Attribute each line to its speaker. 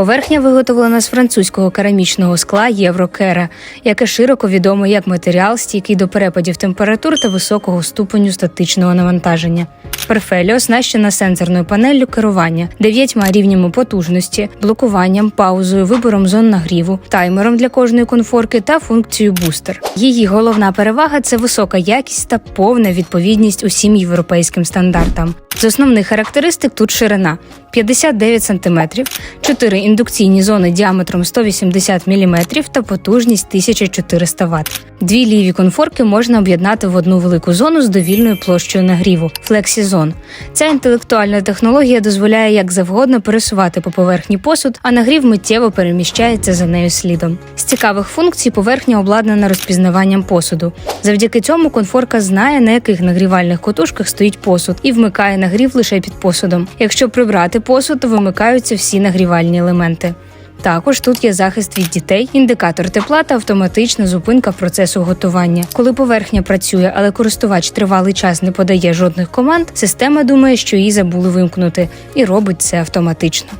Speaker 1: Поверхня виготовлена з французького керамічного скла Єврокера, яке широко відомо як матеріал, стійкий до перепадів температур та високого ступеню статичного навантаження. Перфелі оснащена сенсорною панеллю керування, дев'ятьма рівнями потужності, блокуванням, паузою, вибором зон нагріву, таймером для кожної конфорки та функцією бустер. Її головна перевага це висока якість та повна відповідність усім європейським стандартам. З основних характеристик тут ширина 59 см, 4 індукційні зони діаметром 180 мм та потужність 1400 Вт. Дві ліві конфорки можна об'єднати в одну велику зону з довільною площею нагріву флексізон. Ця інтелектуальна технологія дозволяє як завгодно пересувати по поверхні посуд, а нагрів миттєво переміщається за нею слідом. З цікавих функцій поверхня обладнана розпізнаванням посуду. Завдяки цьому конфорка знає, на яких нагрівальних котушках стоїть посуд, і вмикає нагрів лише під посудом. Якщо прибрати посуд, то вимикаються всі нагрівальні елементи. Також тут є захист від дітей, індикатор тепла та автоматична зупинка процесу готування. Коли поверхня працює, але користувач тривалий час не подає жодних команд, система думає, що її забули вимкнути, і робить це автоматично.